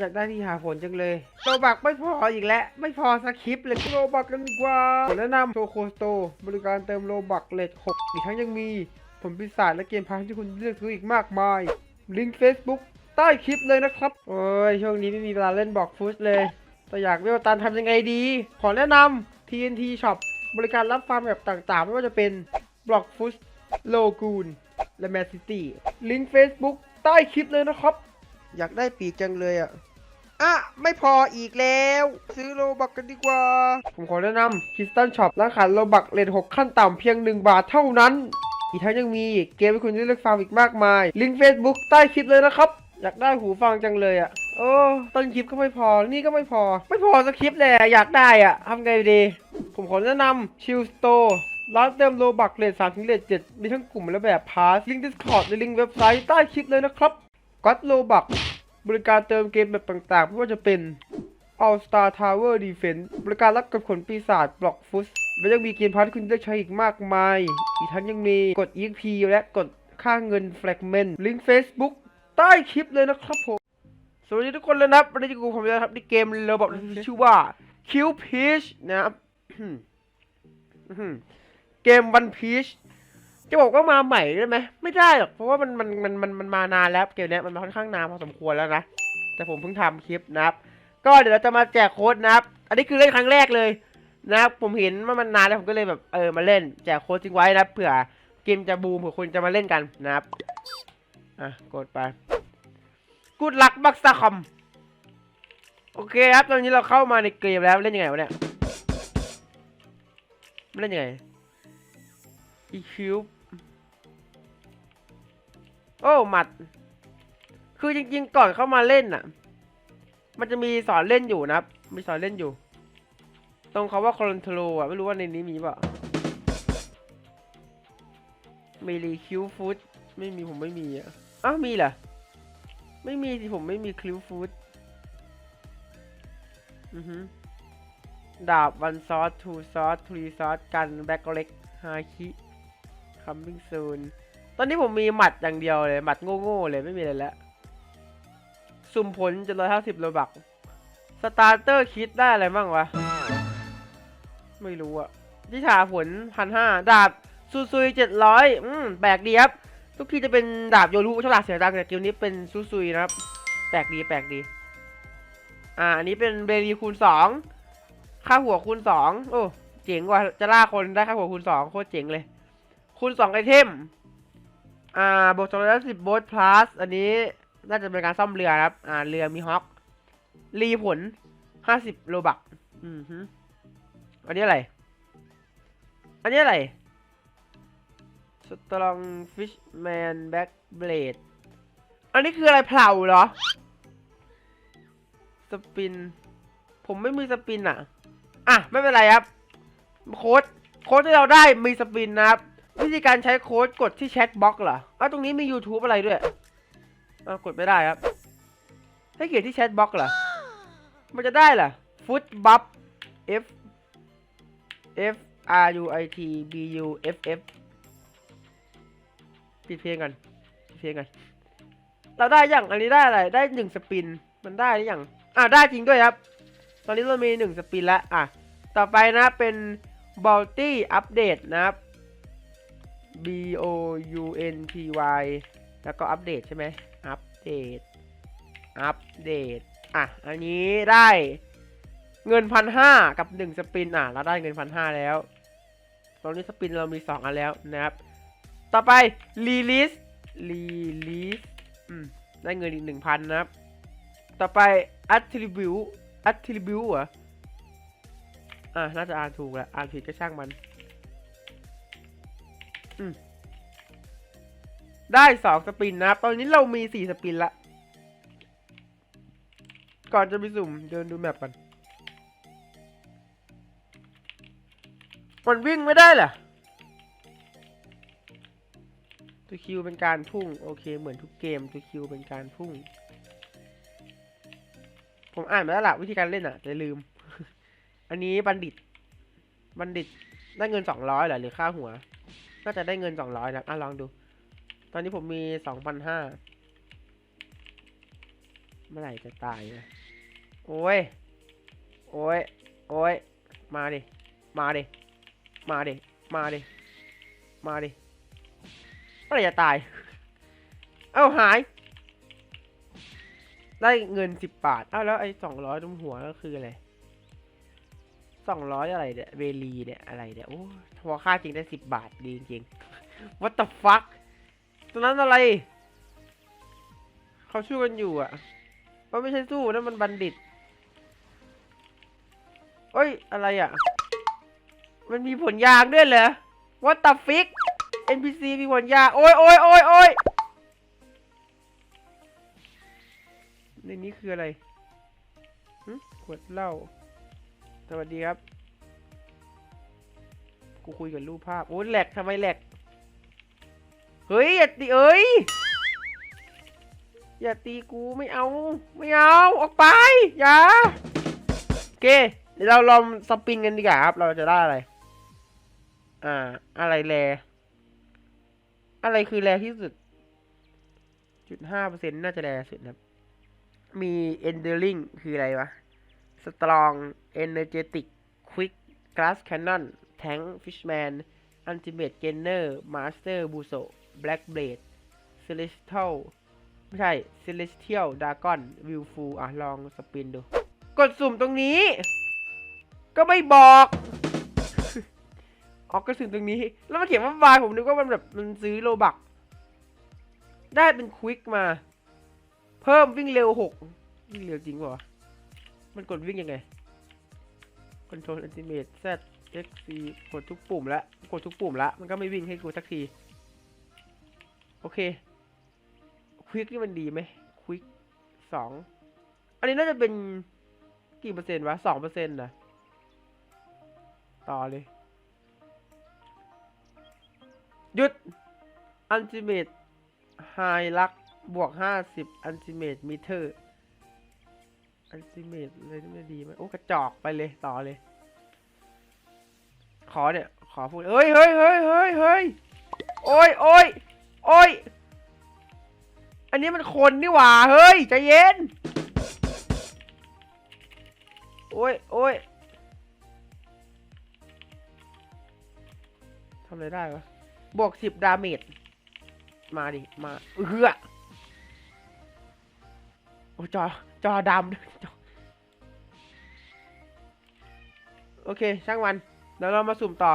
อยากได้ที่หาผลจังเลยโลบักไม่พออีกแล้ว ไม่พอสคริปเลยโลบักกันดีกว่าแนะนำโชโคสโตบริการเติมโลบักเลท6อีกทั้งยังมีผลปีศาจและเกมพาร์ทที่คุณเลือกซื้ออีกมากมาย ลิงก์ Facebook ใต้คลิปเลยนะครับ โอ้ย ช่วงนี้ไม่มีเวลาเล่นบอกฟุตเลย แต่อยากเวลตันทำยังไงดี ขอแนะนำ TNT Shop บริการรับฟาร์มแบบต่างๆ ไม่ว่าจะเป็นบล็อกฟุตโลกูนและแมสซิตี้ ลิงก์ Facebook ใต้คลิปเลยนะครับ อยากได้ปีกจังเลยอะ อะ ไม่พออีกแล้ว ซื้อโลบักกันดีกว่า ผมขอแนะนำคิสตันช็อปร้านขายโลบักเลท6ขั้นต่ำเพียง 1 บาทเท่านั้น อีกทั้งยังมีเกมให้คุณได้เลือกฟังอีกมากมาย ลิงก์ Facebook ใต้คลิปเลยนะครับ อยากได้หูฟังจังเลยอะโอ้ต้นคลิปก็ไม่พอ นี่ก็ไม่พอ ไม่พอสักคลิปเลยอยากได้อะทำไงดี ผมขอแนะนำชิลสโตร์ร้านเติมโลบักเลท3ถึงเลท7มีทั้งกลุ่มและแบบพาสลิงก์ Discord และลิงก์เว็บไซต์ใต้คลิปเลยนะครับก็ตโลบัก บริการเติมเกมแบบต่างๆ ไม่ว่าจะเป็น All Star Tower Defense บริการรับกับขนปีศาจบล็อกฟุตและยังมีเกมพาร์ทที่คุณได้ใช้อีกมากมาย อีกทั้งยังมีกด EXP และกดค่าเงิน Fragment ลิงก์ Facebook ใต้คลิปเลยนะครับผม สวัสดีทุกคนเลยนะครับวันนี้อยู่กับผมนะครับในเกมเราบอกที่ชื่อว่า Q Peach นะครับเกม One Piece จะบอกว่ามาใหม่ได้ไหมไม่ได้หรอกเพราะว่ามันมันมันมันมันมานานแล้วเกมนี้มันมาค่อนข้างนานพอสมควรแล้วนะแต่ผมเพิ่งทำคลิปนะครับ ก็เดี๋ยวเราจะมาแจกโค้ดนะครับ อันนี้คือเล่นครั้งแรกเลยนะครับผมเห็นว่ามันนานแล้วผมก็เลยแบบเออมาเล่นแจกโค้ดทิ้งไว้นะเผื่อเกมจะบูมเผื่อคนจะมาเล่นกันนะครับอะกดไปกูดลักบักซาคอมโอเคครับตอนนี้เราเข้ามาในเกมแล้วเล่นยังไงวะเนี่ยเล่นยังไงอีคิว โอ้หมัด คือจริง ๆ ก่อนเข้ามาเล่นน่ะ มันจะมีสอนเล่นอยู่นะครับ มีสอนเล่นอยู่ ตรงเขาว่าคอนโทรอะ ไม่รู้ว่าในนี้มีเปล่ามีรีคิวฟูดไม่มีผมไม่มีอะอ้าวมีเหรอ ไม่มีสิผมไม่มีคิวฟูดอือฮึดาบวันซอสทูซอสทรีซอสกันแบ็กเล็กฮาคิคัมมิ่งซูน ตอนนี้ผมมีหมัดอย่างเดียวเลย หมัดโง่ๆเลยไม่มีอะไรแล้ว สุ่มผลจะร้อยห้าสิบโลบัก สตาร์เตอร์คิดได้อะไรบ้างวะ ไม่รู้อะที่ถาผลพันห้าดาบซูซุยเจ็ดร้อยอืมแปลกดีครับ ทุกทีจะเป็นดาบโยรุฉลาดเสียตังแต่เกมนี้เป็นซูซุยนะครับ แปลกดีแปลกดี อ่า อันนี้เป็นเบรีคูณสองค่าหัวคูณสองโอ้ เจ๋งกว่าจะล่าคนได้ค่าหัวคูณสองโคตรเจ๋งเลย คูณสองไอเทม อ่าบวกสองร้อยสิบโบสพลัสอันนี้น่าจะเป็นการซ่อมเรือครับ อ่า เรือมีฮอครีผลห้าสิบโลบัก อืมฮึอันนี้อะไร อันนี้อะไร สตรองฟิชแมนแบ็กเบลด อันนี้คืออะไรเผาเหรอ สปิน ผมไม่มีสปินอะ อะ ไม่เป็นไรครับ โค้ด โค้ดที่เราได้มีสปินนะครับ วิธีการใช้โค้ดกดที่แชทบ็อกเหรออ้าวตรงนี้มี YouTube อะไรด้วยอ้าวกดไม่ได้ครับ ให้เขียนที่แชทบ็อกเหรอ มันจะได้เหรอฟุตบัฟ F F R U I T B U F F ปิดเพลงกันปิดเพลงกัน เราได้อย่างอันนี้ได้อะไร ได้หนึ่งสปิน มันได้หรือยังอ่าได้จริงด้วยครับ ตอนนี้เรามีหนึ่งสปินแล้ว อะ ต่อไปนะเป็น b o u t y อัปเดตนะครับ B O U N T Y แล้วก็อัปเดตใช่ไหมอัปเดต อัปเดต อะ อันนี้ได้เงินพันห้ากับหนึ่งสปิน อะ เราได้เงินพันห้าแล้ว ตอนนี้สปินเรามีสองอันแล้วนะครับ ต่อไป release release อืม ได้เงินอีกหนึ่งพันนะครับ ต่อไป attribute attribute เหรอ อะ น่าจะอ่านถูกแหละ อ่านผิดก็ช่างมัน ได้สองสปินนะครับ ตอนนี้เรามีสี่สปินละ ก่อนจะไปสุ่มเดินดูแมปกันมันวิ่งไม่ได้เหรอตัวคิวเป็นการพุ่ง โอเค เหมือนทุกเกมตัวคิวเป็นการพุ่ง ผมอ่านมาแล้วล่ะวิธีการเล่นอะแต่ลืม อันนี้บัณฑิต บัณฑิตได้เงินสองร้อยเหรอหรือค่าหัว น่าจะได้เงินสองร้อยนะอะลองดู ตอนนี้ผมมีสองพันห้าเมื่อไหร่จะตายนะโอ้ย โอ้ย โอ้ย มาดิ มาดิ มาดิ มาดิ มาดิ เมื่อไหร่จะตาย เอ้าหาย ได้เงินสิบบาท เอ้าแล้วไอ้สองร้อยตรงหัวก็คืออะไรสองร้อยอะไรเนี่ยเวลีเนี่ยอะไรเนี่ยโอ้ย พอค่าจริงได้สิบบาท ดีจริง What the fuck ตรงนั้นอะไร เขาช่วยกันอยู่อะมันไม่ใช่สู้นั่นมันบัณฑิตเอ้ย อะไรอะ มันมีผลยางด้วยเหรอ What the fuck NPC มีผลยางโอ้ยโอ้ยโอ้ยโอ้ยในนี้คืออะไรขวดเหล้าสวัสดีครับ กูคุยกับรูปภาพ โอ้ยแหลกทำไมแหลก เฮ้ย อย่าตีเอ้ย อย่าตีกูไม่เอา ไม่เอา ออกไป อย่า โอเค เดี๋ยวเราลองสปินกันดีกว่าครับ เราจะได้อะไร อ่า อะไรแรอะไรคือแรที่สุด จุดห้าเปอร์เซ็นต์น่าจะแรสุดนะครับ มี enduring คืออะไรวะ แทงฟิชแมนอันติเมตเกนเนอร์มาสเตอร์บูโซแบล็กเบลดเซเลสเทลไม่ใช่เซเลสเทียลดากอนวิวฟูอะ ลองสปินดู กดสุ่มตรงนี้ ก็ไม่บอกออกกระสุนตรงนี้ แล้วมันเขียนว่าบายผมนึกว่ามันแบบมันซื้อโลบัก ได้เป็นควิกมา เพิ่มวิ่งเร็วหกวิ่งเร็วจริงหรอมันกดวิ่งยังไงคอนโทรลอันติเมตแซ C กดทุกปุ่มแล้วกดทุกปุ่มแล้วมันก็ไม่วิ่งให้กูสักที โอเคควิกนี่มันดีไหมควิกสองอันนี้น่าจะเป็นกี่เปอร์เซ็นต์วะสองเปอร์เซ็นต์นะต่อเลย หยุด Ultimate High Luck บวกห้าสิบ Ultimate Meter Ultimate อะไรที่ไม่ดีไหมโอ้กระจอกไปเลยต่อเลย ขอเนี่ยขอพูดเฮ้ยเฮ้ยเฮ้ยเฮ้ยเฮ้ยโอ้ยโอ้ยโอ้ยอันนี้มันคนนี่หว่าเฮ้ยใจเย็นโอ้ยโอ้ยทำอะไรได้วะบวกสิบดาเมจมาดิ มาเฮือโอ้จอ จอดำ โอเค ช่างมัน เดี๋ยวเรามาสุ่มต่อ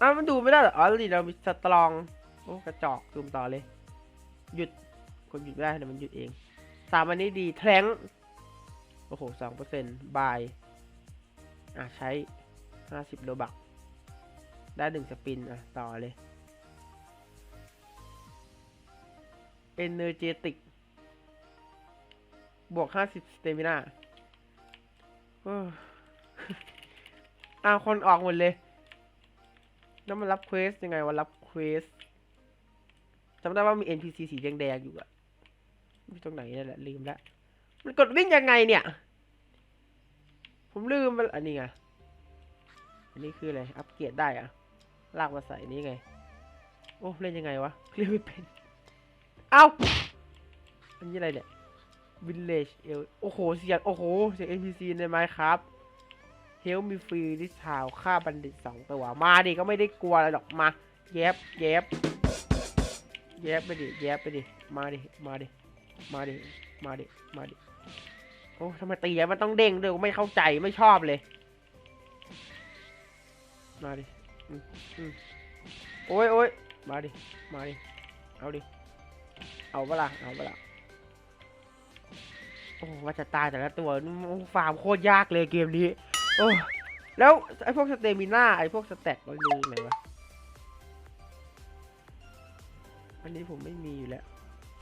อ้าวมันดูไม่ได้เหรอ อ๋อดิเรามีสตรอง โอ้กระจอกสุ่มต่อเลย หยุดกดหยุดไม่ได้เดี๋ยวมันหยุดเอง สามอันนี้ดีแทงโอ้โหสองเปอร์เซ็นต์บาย อะใช้ห้าสิบโลบัก ได้หนึ่งสปิน อะ ต่อเลย energetic บวกห้าสิบสเตมิน่า อ้าวคนออกหมดเลย แล้วมันรับเควสยังไงวะรับเควสจำได้ว่ามี NPC สีแดงๆอยู่อะอยู่ตรงไหนนั่นแหละลืมล้วมันกดวิ่งยังไงเนี่ย ผมลืมมันอันนี้ไงอันนี้คืออะไรอัปเกรดได้อะลากมาใส่นี่ไง โอ้เล่นยังไงวะเล่นไม่เป็นเอ้าอันนี้อะไรเนี่ย Village เอลโอ้โหเสียงโอ้โหเสียง NPC ในไมค์ครับ Help me free this town ฆ่าบัณฑิตสองตัว มาดิก็ไม่ได้กลัวอะไรหรอกมาแย็บแย็บแย็บไปดิแย็บไปดิมาดิมาดิมาดิมาดิมาดิโอ้ทำไมตีอะมันต้องเด้งด้วยไม่เข้าใจไม่ชอบเลย มาดิโอ้ยโอ้ยมาดิมาดิเอาดิเอาเปะล่าเอาเปะล่าโอ้ว่าจะตายแต่ละตัวฟาร์มโคตรยากเลยเกมนี้ โอ้แล้วไอ้พวกสเตมิน่าไอ้พวกสแต็กมันมีไหนวะ อันนี้ผมไม่มีอยู่แล้ว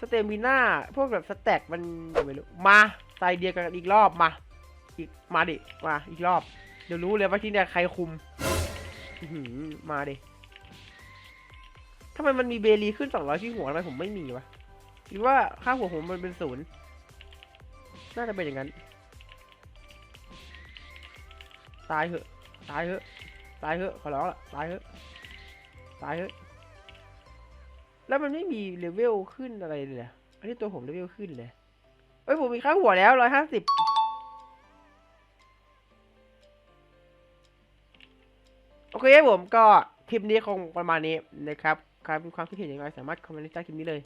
สเตมิน่าพวกแบบสแต็กมันไม่รู้ มาใส่เดียวกันอีกรอบมา อีกมาดิ มาอีกรอบ เดี๋ยวรู้เลยว่าที่เนี่ยใครคุมมาดิทำไมมันมีเบลีขึ้นสองร้อยที่หัวทำไมผมไม่มีวะ หรือว่าค่าหัวผมมันเป็นศูนย์ น่าจะเป็นอย่างนั้น ตายเหอะตายเหอะตายเหอะขอร้องละตายเหอะตายเหอะแล้วมันไม่มีเลเวลขึ้นอะไรเลยอันนี้ตัวผมเลเวลขึ้นเลยเอ้ยผมมีค่าหัวแล้วร้อยห้าสิบโอเคครับผมก็คลิปนี้คงประมาณนี้นะครับใครมีความคิดเห็นอย่างไรสามารถคอมเมนต์ใต้คลิปนี้เลย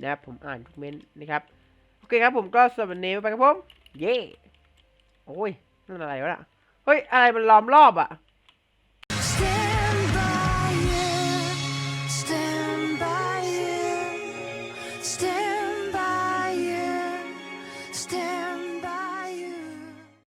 นะครับผมอ่านทุกเม้นต์นะครับ โอเคครับผมก็สำหรับวันนี้ไปครับผม เย้ โอ้ยนั่นอะไรวะน่ะ เฮ้ยอะไรมันล้อมรอบอะ